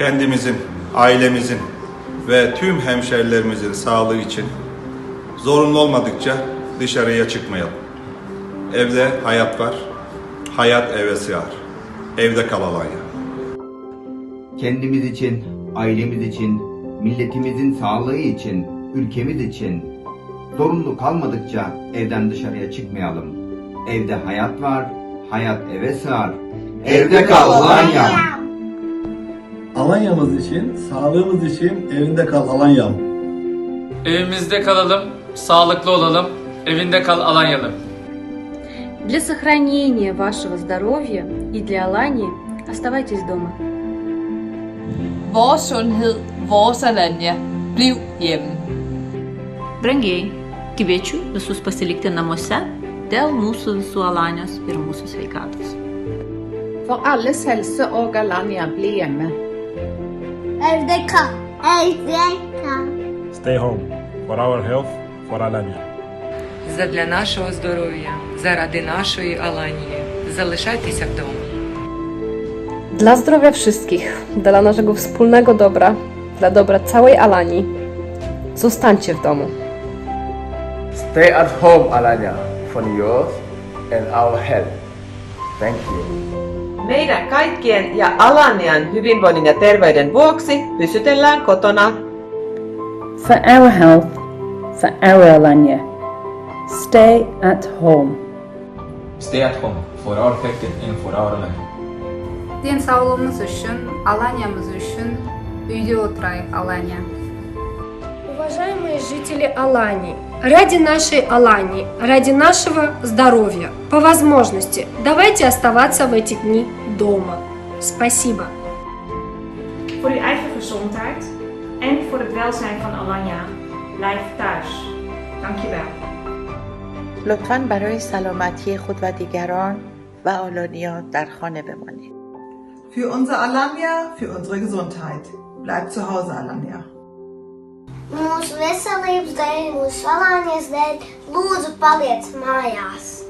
kendimizin, ailemizin ve tüm hemşerilerimizin sağlığı için zorunlu olmadıkça dışarıya çıkmayalım. Evde hayat var, hayat eve sığar. Evde kal Alanya. Kendimiz için, ailemiz için, milletimizin sağlığı için, ülkemiz için zorunlu kalmadıkça evden dışarıya çıkmayalım. Evde hayat var, hayat eve sığar. Evde kal Alanya. Alanya'mız için, sağlığımız için evinde kal Alanya'm. Evimizde kalalım, sağlıklı olalım, evinde kal Alanyalı. Для сохранения вашего здоровья и для Алании оставайтесь дома. Vores sundhed, vores Alanya. Bliv hjemme. Brangieji, kviečiu visus pasilikti namuose dėl mūsų visų Alanijos ir mūsų sveikatos. For alles helse og Alanya, bli hjemme. Evde kal. Evde kal. Stay home. For our health, for Alanya. Задля нашого здоров'я, заради нашої Аланії. Залишайтеся вдома. Dla zdrowia wszystkich, dla naszego wspólnego dobra, dla dobra całej Alanii, zostańcie w domu. Stay at home, Alanya, for yours and our health. Thank you. Meidän kaikkien ja Alanian hyvinvoinnin ja terveyden vuoksi pysytellään kotona. For our health, for our Alanya, stay at home. Stay at home for our health and for our life. Денсаулығымыз үшін, Аланиямыз үшін үйде отырайық Алания. Уважаемые жители Алании, ради нашей Алании, ради нашего здоровья, по возможности, давайте оставаться в эти дни дома. Спасибо. Voor uw eigen gezondheid en voor het welzijn van Alanya, blijf thuis. Dankjewel. لطفاً برای سلامتی خود و دیگران و آلانیا در خانه بمانید. Für unser Alanya, für unsere Gesundheit. Bleib zu Hause, Alanya. Mūsu veselības dēļ, mūsu salānies dēļ, lūdzu paliec mājās.